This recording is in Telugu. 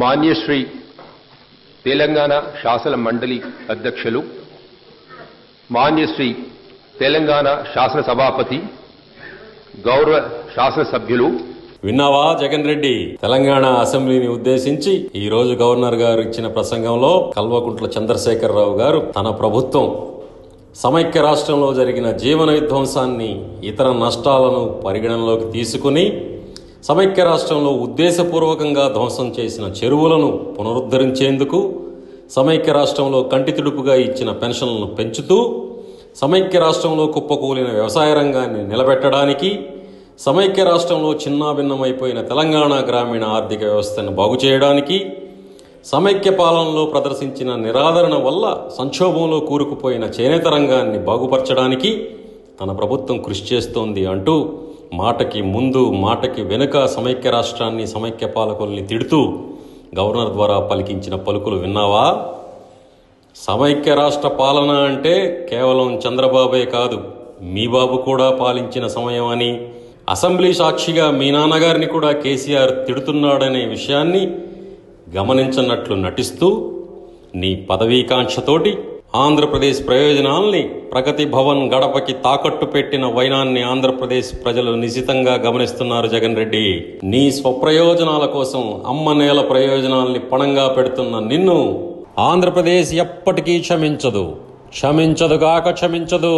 మాన్యశ్రీ తెలంగాణ శాసన మండలి అధ్యక్షులు మాన్యశ్రీ తెలంగాణ శాసన సభాపతి గౌరవ శాసనసభ్యులు. విన్నావా జగన్ రెడ్డి? తెలంగాణ అసెంబ్లీని ఉద్దేశించి ఈ రోజు గవర్నర్ గారు ఇచ్చిన ప్రసంగంలో కల్వకుంట్ల చంద్రశేఖరరావు గారు తన ప్రభుత్వం సమైక్య రాష్ట్రంలో జరిగిన జీవన విధ్వంసాన్ని ఇతర నష్టాలను పరిగణనలోకి తీసుకుని సమైక్య రాష్ట్రంలో ఉద్దేశపూర్వకంగా ధ్వంసం చేసిన చెరువులను పునరుద్ధరించేందుకు సమైక్య రాష్ట్రంలో కంటి తుడుపుగా ఇచ్చిన పెన్షన్లను పెంచుతూ సమైక్య రాష్ట్రంలో కుప్పకూలిన వ్యవసాయ రంగాన్ని నిలబెట్టడానికి సమైక్య రాష్ట్రంలో చిన్నాభిన్నమైపోయిన తెలంగాణ గ్రామీణ ఆర్థిక వ్యవస్థను బాగు చేయడానికి సమైక్య పాలనలో ప్రదర్శించిన నిరాదరణ వల్ల సంక్షోభంలో కూరుకుపోయిన చేనేత రంగాన్ని బాగుపరచడానికి తన ప్రభుత్వం కృషి చేస్తోంది అంటూ మాటకి ముందు మాటకి వెనుక సమైక్య రాష్ట్రాన్ని సమైక్య పాలకుల్ని తిడుతూ గవర్నర్ ద్వారా పలికించిన పలుకులు విన్నావా? సమైక్య రాష్ట్ర పాలన అంటే కేవలం చంద్రబాబే కాదు మీ బాబు కూడా పాలించిన సమయం అని. అసెంబ్లీ సాక్షిగా మీ నాన్నగారిని కూడా కేసీఆర్ తిడుతున్నాడనే విషయాన్ని గమనించనట్లు నటిస్తూ నీ పదవీకాంక్షతోటి ఆంధ్రప్రదేశ్ ప్రయోజనాల్ని ప్రగతి భవన్ గడపకి తాకట్టు పెట్టిన వైనాన్ని ఆంధ్రప్రదేశ్ ప్రజలు నిశితంగా గమనిస్తున్నారు జగన్ రెడ్డి. నీ స్వప్రయోజనాల కోసం అమ్మ నేల ప్రయోజనాల్ని పణంగా పెడుతున్న నిన్ను ఆంధ్రప్రదేశ్ ఎప్పటికీ క్షమించదు. క్షమించదు కాక క్షమించదు.